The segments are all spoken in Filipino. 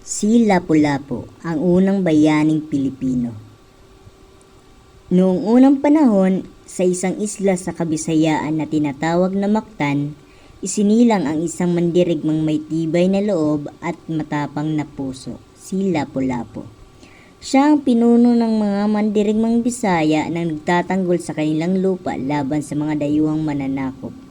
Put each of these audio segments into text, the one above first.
Si Lapu-Lapu, ang unang bayaning Pilipino. Noong unang panahon, sa isang isla sa Kabisayaan na tinatawag na Mactan, isinilang ang isang mandirigmang may tibay na loob at matapang na puso, si Lapu-Lapu. Siya ang pinuno ng mga mandirigmang Bisaya na nagtatanggol sa kanilang lupa laban sa mga dayuhang mananakop.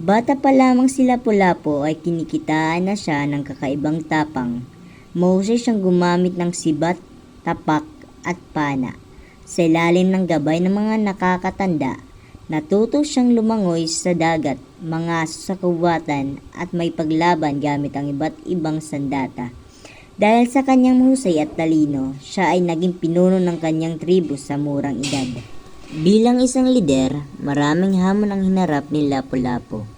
Bata pa lamang si Lapu-Lapu ay kinikitaan na siya ng kakaibang tapang. Mahusay siyang gumamit ng sibat, tapak at pana. Sa ilalim ng gabay ng mga nakakatanda, natuto siyang lumangoy sa dagat, mga sa kubatan at may paglaban gamit ang iba't ibang sandata. Dahil sa kanyang mahusay at talino, siya ay naging pinuno ng kanyang tribu sa murang edad. Bilang isang lider, maraming hamon ang hinarap ni Lapu-Lapu.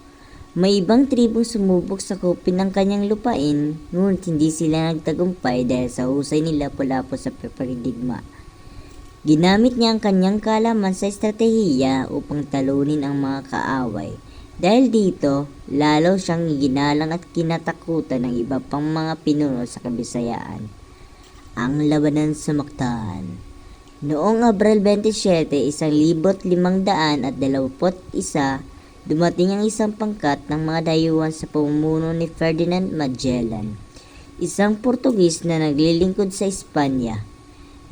May ibang tribong sumubok sa kupin ng kanyang lupain, ngunit hindi sila nagtagumpay dahil sa husay ni Lapu-Lapu sa pagdigma. Ginamit niya ang kanyang kalaman sa estratehiya upang talunin ang mga kaaway. Dahil dito, lalo siyang ginalang at kinatakutan ng iba pang mga pinuno sa kabisayaan. Ang labanan sa Mactan Noong Abril 27, 1521, dumating ang isang pangkat ng mga dayuhan sa pamumuno ni Ferdinand Magellan, isang Portugis na naglilingkod sa Espanya.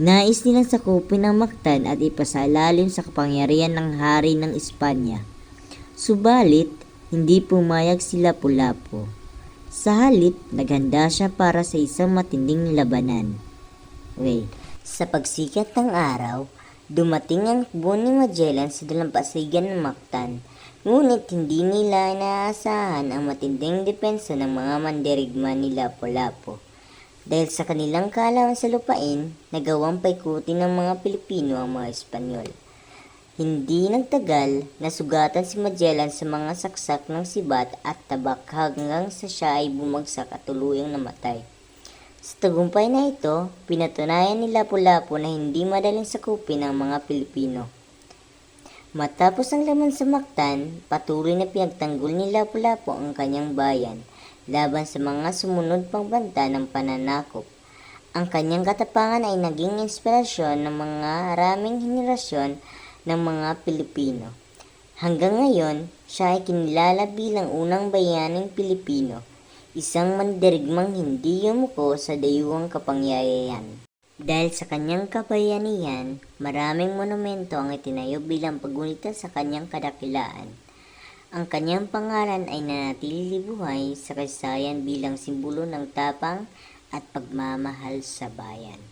Nais nilang sakupin ang Mactan at ipasalalim sa kapangyarihan ng hari ng Espanya. Subalit, hindi pumayag si Lapu-Lapu. Sa halip, naghanda siya para sa isang matinding labanan. Okay. Sa pagsikat ng araw, dumating ang hukbo ni Magellan sa dalampasigan ng Mactan. Ngunit hindi nila inaasahan ang matinding depensa ng mga mandirigma ni Lapu-Lapu. Dahil sa kanilang kaalaman sa lupain, nagawang paikutin ng mga Pilipino ang mga Espanyol. Hindi nagtagal, nasugatan si Magellan sa mga saksak ng sibat at tabak hanggang sa siya ay bumagsak at tuluyang namatay. Sa tagumpay na ito, pinatunayan ni Lapu-Lapu na hindi madaling sakupin ang mga Pilipino. Matapos ang laman sa Mactan, patuloy na pinagtanggol ni Lapu-Lapu ang kanyang bayan laban sa mga sumunod pang banta ng pananakop. Ang kanyang katapangan ay naging inspirasyon ng mga maraming henerasyon ng mga Pilipino. Hanggang ngayon, siya ay kinilala bilang unang bayaning Pilipino, isang mandirigmang hindi yumuko sa dayuhang kapangyarihan. Dahil sa kanyang kabayanihan, maraming monumento ang itinayo bilang pagunita sa kanyang kadakilaan. Ang kanyang pangalan ay nanatili buhay sa kasaysayan bilang simbolo ng tapang at pagmamahal sa bayan.